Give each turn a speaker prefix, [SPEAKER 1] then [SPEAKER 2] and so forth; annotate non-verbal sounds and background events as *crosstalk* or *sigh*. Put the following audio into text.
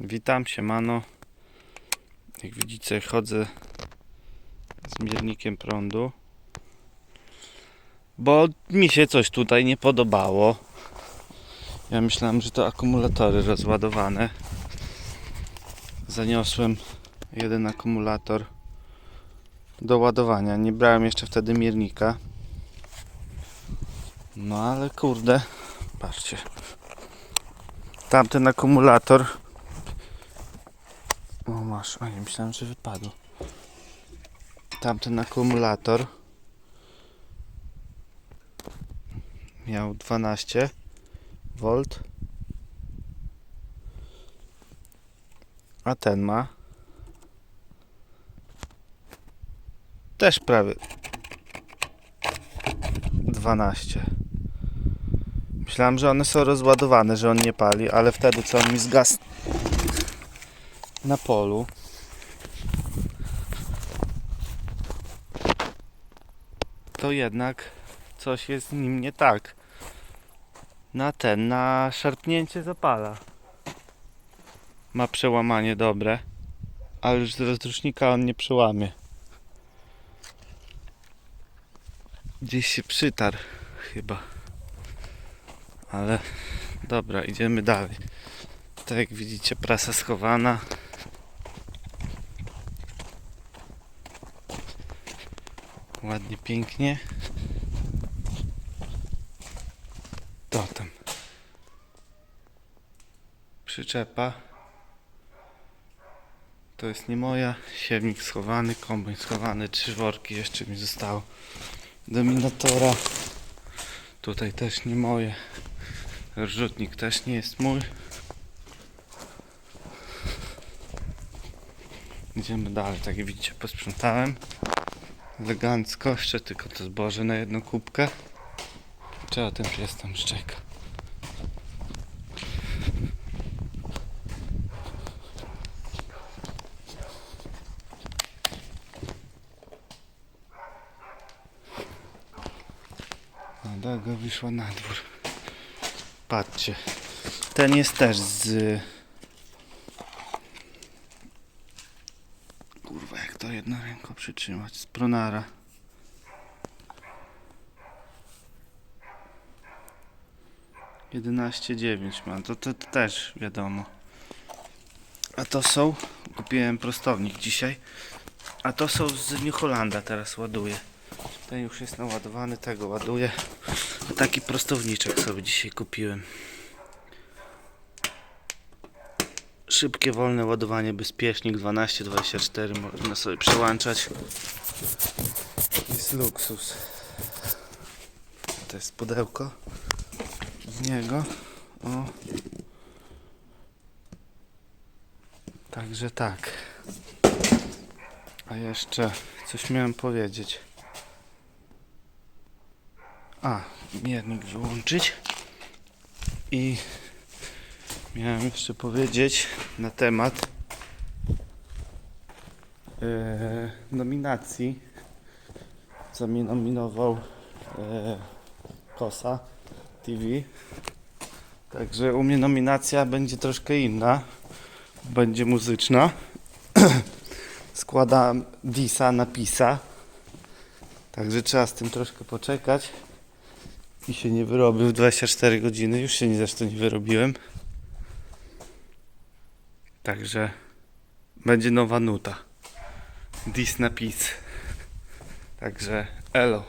[SPEAKER 1] Witam się, mano. Jak widzicie, chodzę z miernikiem prądu. Bo mi się coś tutaj nie podobało. Ja myślałem, że to akumulatory rozładowane. Zaniosłem jeden akumulator do ładowania. Nie brałem jeszcze wtedy miernika. No ale kurde, patrzcie. Tamten akumulator. O masz, o nie myślałem, że wypadł. Tamten akumulator miał 12 V. A ten ma też prawie 12. Myślałem, że one są rozładowane, że on nie pali, ale wtedy co on mi zgasł na polu. To jednak coś jest z nim nie tak. Na ten, na szarpnięcie zapala. Ma przełamanie dobre, ale już z rozrusznika on nie przełamie. Gdzieś się przytarł chyba. Ale dobra, idziemy dalej. Tak jak widzicie, prasa schowana. Ładnie, pięknie. To tam. Przyczepa. To jest nie moja. Siewnik schowany, kombajn schowany, trzy worki jeszcze mi zostało. Dominatora. Tutaj też nie moje. Rzutnik też nie jest mój. Idziemy dalej, tak jak widzicie, posprzątałem. Elegancko, jeszcze tylko to zboże na jedną kubkę. Trzeba ten pies tam szczeka. Daga wyszła na dwór. Patrzcie. Ten jest też z... Jedną ręką przytrzymać? Z Pronara. Jedenaście dziewięć ma, to, to, to też wiadomo. A to są, kupiłem prostownik dzisiaj, a to są z New teraz ładuję. Ten już jest naładowany, tego ładuję. Taki prostowniczek sobie dzisiaj kupiłem. Szybkie, wolne ładowanie, bezpiecznik 12-24 można sobie przełączać. Jest luksus. To jest pudełko z niego. O. Także tak. A jeszcze coś miałem powiedzieć. A, miernik wyłączyć. I miałem jeszcze powiedzieć na temat e, nominacji, co mi nominował e, Kosa TV. Także u mnie nominacja będzie troszkę inna. Będzie muzyczna. *clears throat* Składam disa na pisa. Także trzeba z tym troszkę poczekać. I się nie wyrobił w 24 godziny. Już się nie, zresztą nie wyrobiłem. Także będzie nowa nuta. Dis na. Także elo.